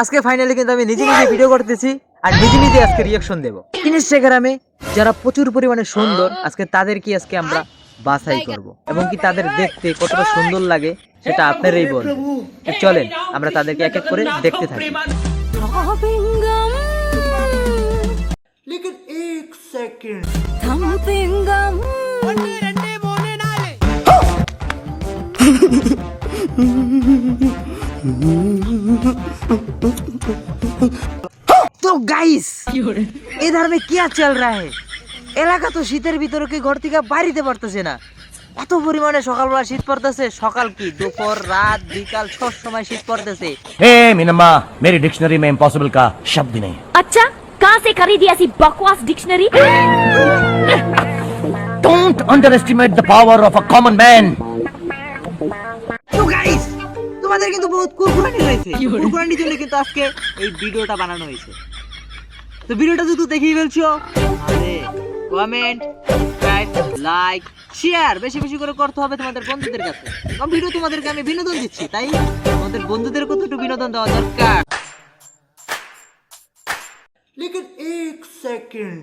আজকে ফাইনালি কিন্তু আমি নিজে নিজে ভিডিও করতেছি আর নিজে নিজে আজকে রিয়াকশন দেবো ইনস্টাগ্রামে যারা প্রচুর পরিমাণে সুন্দর আজকে তাদের কি আজকে আমরা বাছাই করব এবং কি তাদের দেখতে কতটা সুন্দর লাগে সেটা আপনারাই বলবেন তো চলেন আমরা তাদেরকে এক এক করে দেখতে থাকি Thumpingum, लेकिन एक सेकंड thumpingum. তো গাইস इधर में क्या चल रहा है এলাকা তো শীতের ভিতরে কি ঘর থেকে বাড়িতে পারতেছে না এত পরিমাণে সকালবেলা শীত পড়তেছে সকাল কি দুপুর রাত বিকাল সব সময় শীত পড়তেছে हे मिनम्मा मेरी डिक्शनरी में इम्पॉसिबल का शब्द ही नहीं अच्छा कहाँ से खरीदी ऐसी बकवास dictionary don't underestimate the power of a common man তো গাইস আমাদের কিন্তু বহুত কুরকুরানি হয়েছে। কুরকুরানির জন্য কিন্তু আজকে এই ভিডিওটা বানানো হয়েছে। তো ভিডিওটা যদি দেখেই ফেলছো কমেন্ট সাবস্ক্রাইব লাইক শেয়ার বেশি বেশি করে করতে হবে তোমাদের বন্ধুদের কাছে। কারণ ভিডিও তোমাদেরকে আমি বিনোদন দিচ্ছি তাই তোমাদের বন্ধুদের কত একটু বিনোদন দেওয়া দরকার। লেকিন এক সেকেন্ড